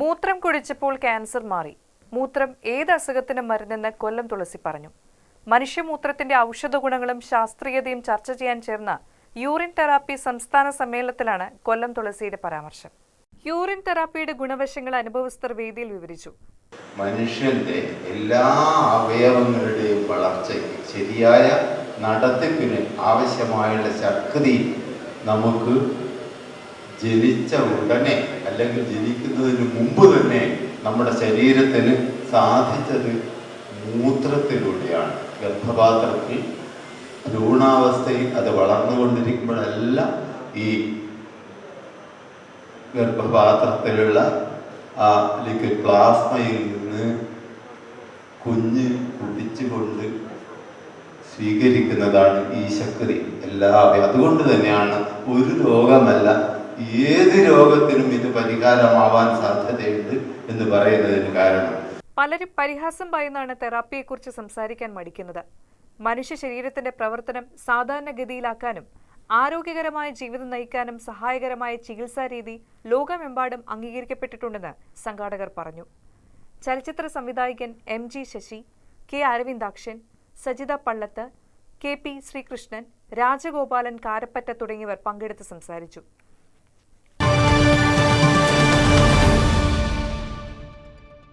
മൂത്രം കുടിച്ചപ്പോൾ ക്യാൻസർ മാറി. മൂത്രം ഏത് അസുഖത്തിനും മരുന്നെന്ന് കൊല്ലം തുളസി പറഞ്ഞു. മനുഷ്യമൂത്രത്തിന്റെ ഔഷധ ഗുണങ്ങളും ശാസ്ത്രീയതയും ചർച്ച ചെയ്യാൻ ചേർന്ന യൂറിൻ തെറാപ്പി സംസ്ഥാന സമ്മേളനത്തിലാണ് കൊല്ലം തുളസിയുടെ പരാമർശം. യൂറിൻ തെറാപ്പിയുടെ ഗുണവശങ്ങൾ അനുഭവസ്ഥർ വേദിയിൽ വിവരിച്ചു. മനുഷ്യന്റെ എല്ലാ അവയവങ്ങളുടെയും വളർച്ചയ്ക്ക് ശരിയായ നടത്തിപ്പിന് ആവശ്യമായുള്ള ശക്തി നമുക്ക് ജനിച്ച ഉടനെ അല്ലെങ്കിൽ ജനിക്കുന്നതിന് മുമ്പ് തന്നെ നമ്മുടെ ശരീരത്തിന് സാധിച്ചത് മൂത്രത്തിലൂടെയാണ്. ഗർഭപാത്രത്തിൽ ഭ്രൂണാവസ്ഥയിൽ അത് വളർന്നുകൊണ്ടിരിക്കുമ്പോഴെല്ലാം ഈ ഗർഭപാത്രത്തിലുള്ള ആ ലിക്വിഡ് പ്ലാസ്മയിൽ നിന്ന് കുഞ്ഞ് കുടിച്ചുകൊണ്ട് സ്വീകരിക്കുന്നതാണ് ഈ ശക്തി എല്ലാ അതുകൊണ്ട് തന്നെയാണ് ഒരു രോഗമല്ല ഏത് രോഗത്തിനും ഇത് പരിഹാരമാവാൻ സാധ്യതയുണ്ട് എന്ന് പറയുന്നതിന് കാരണം. പലരും പരിഹാസം പറയുന്നതാണ് തെറാപ്പിയെക്കുറിച്ച് സംസാരിക്കാൻ മടിക്കുന്നത്. മനുഷ്യ ശരീരത്തിന്റെ പ്രവർത്തനം സാധാരണഗതിയിലാക്കാനും ആരോഗ്യകരമായ ജീവിതം നയിക്കാനും സഹായകരമായ ചികിത്സാ രീതി ലോകമെമ്പാടും അംഗീകരിക്കപ്പെട്ടിട്ടുണ്ടെന്ന് സംഘാടകർ പറഞ്ഞു. ചലച്ചിത്ര സംവിധായകൻ M G Sasi K Aravindakshan Sajitha Pallath K P Sreekrishnan Rajagopalan Karappatta തുടങ്ങിയവർ പങ്കെടുത്ത് സംസാരിച്ചു.